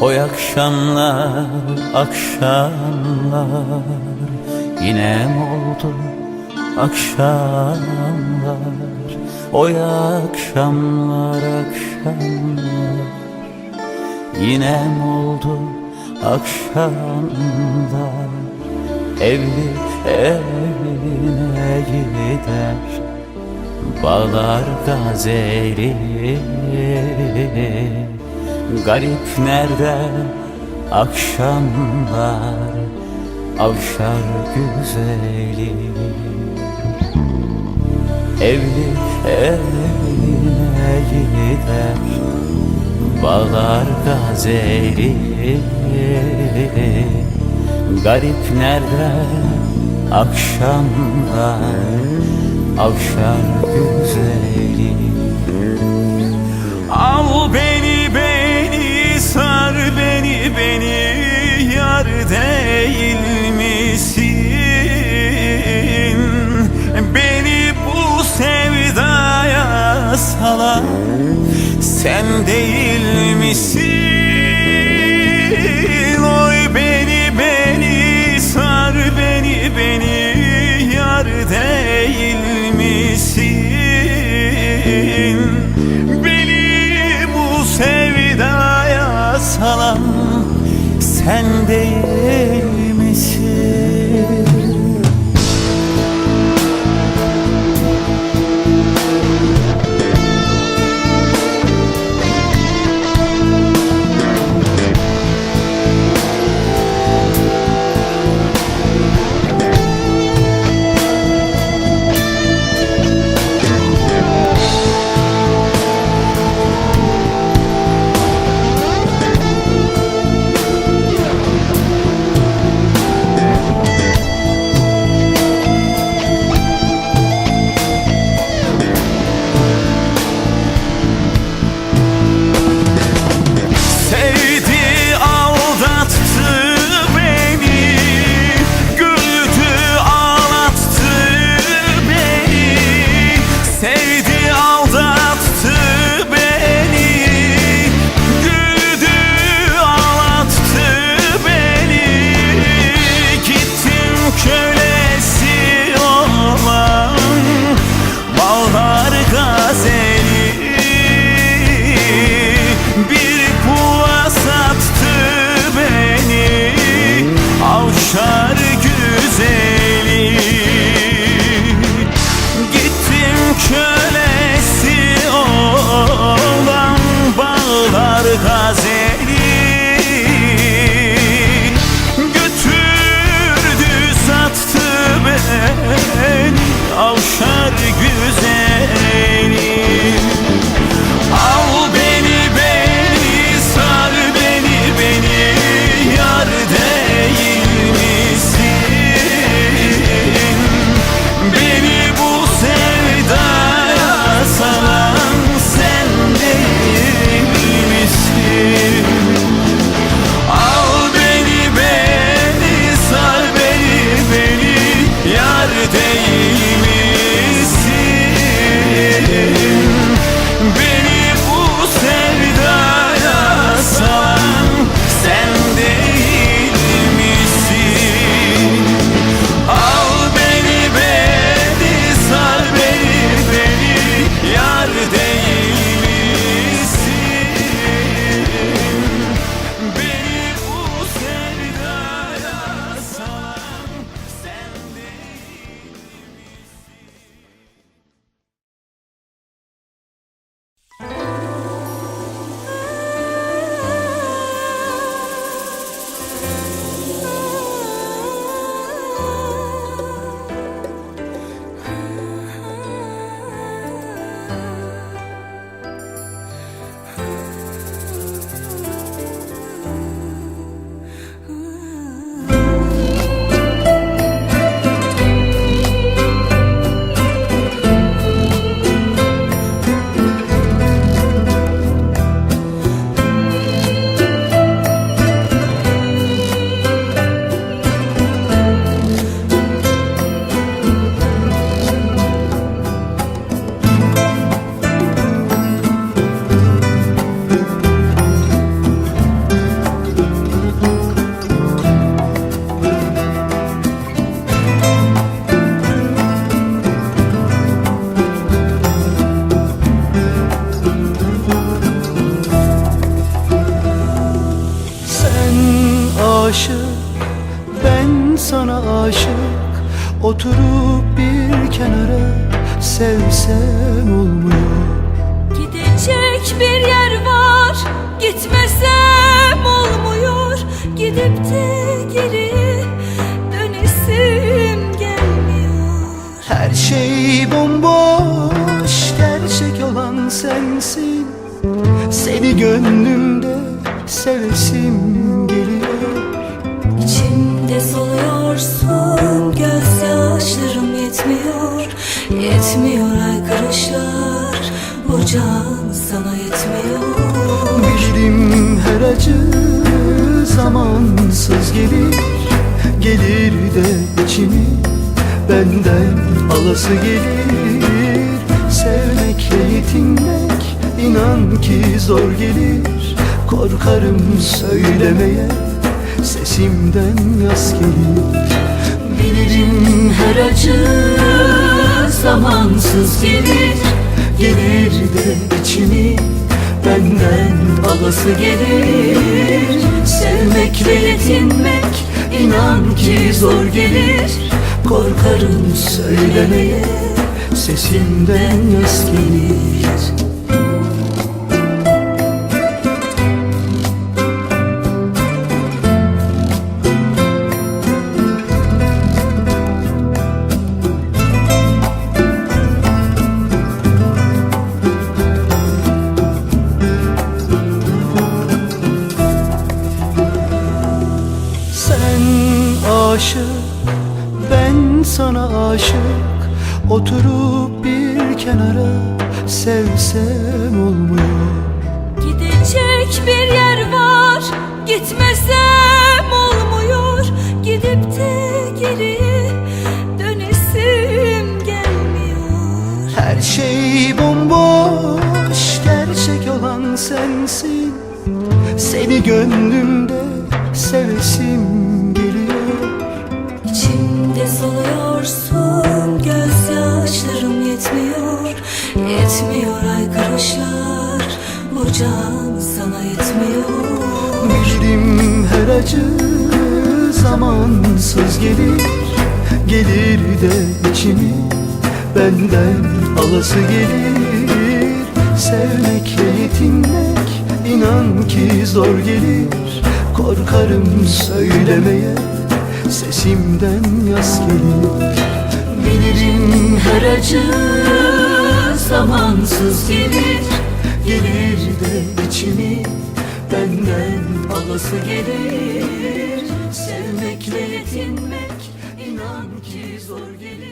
Oy akşamlar, akşamlar. Yine mi oldu akşamlar? Oy akşamlar, akşamlar. Yine mi oldu akşamlar? Evli evine gider. Bağlar gazeli Garip nerede? Akşamlar Avşar güzeli. Evli evine gider Bağlar gazeli. Garip nerede? Akşamlar Avşar güzeli beni beni yar değil misin? Beni bu sevdaya salan sen değil misin? Sevdaya salan sana aşık Oturup bir kenara sevsem olmuyor. Gidecek bir yer var Gitmesem olmuyor. Gidip de geri dönesim gelmiyor. Her şey bomboş Gerçek olan sensin. Seni gönlümde sevesim Yetmiyor aykırışlar Bu can sana yetmiyor. Bilirim her acı zamansız gelir. Gelir de içimi benden alası gelir. Sevmekle yetinmek inan ki zor gelir. Korkarım söylemeye sesimden yas gelir. Bilirim her acı zamansız gelir Gelir de içimi. Benden alası gelir. Sevmekle yetinmek inan ki zor gelir. Korkarım söylemeye sesimden yas gelir aşık, ben sana aşık. Oturup bir kenara sevsem olmuyor. Gidecek bir yer var Gitmesem olmuyor. Gidip de geri dönesim gelmiyor. Her şey bomboş, gerçek olan sensin. Seni gönlümde sevesim acı zamansız gelir Gelir de içimi benden alası gelir. Sevmekle yetinmek inan ki zor gelir. Korkarım söylemeye sesimden yas gelir. Bilirim her acı zamansız gelir Gelir de içimi benden alası gelir. Sevmekle yetinmek inan ki zor gelir